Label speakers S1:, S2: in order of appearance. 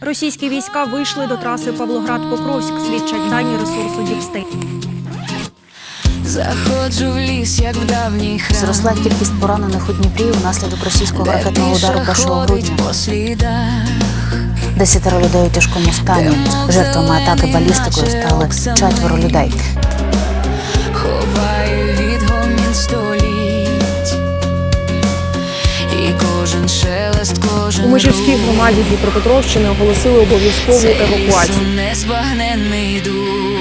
S1: Російські війська вийшли до траси Павлоград-Покровськ, свідчать дані ресурсу Діпстейт.
S2: Заходжу в ліс, як в давній храм.
S3: Зросла кількість поранених у Дніпрі унаслідок російського ракетного удару 1
S2: ходить
S3: грудня. Десятеро людей у тяжкому стані. Жертвами атаки балістикою стали четверо людей.
S2: Кожен шелест, кожен
S4: У Межівській громаді Дніпропетровщини оголосили обов'язкову евакуацію.
S2: незбагненний дух.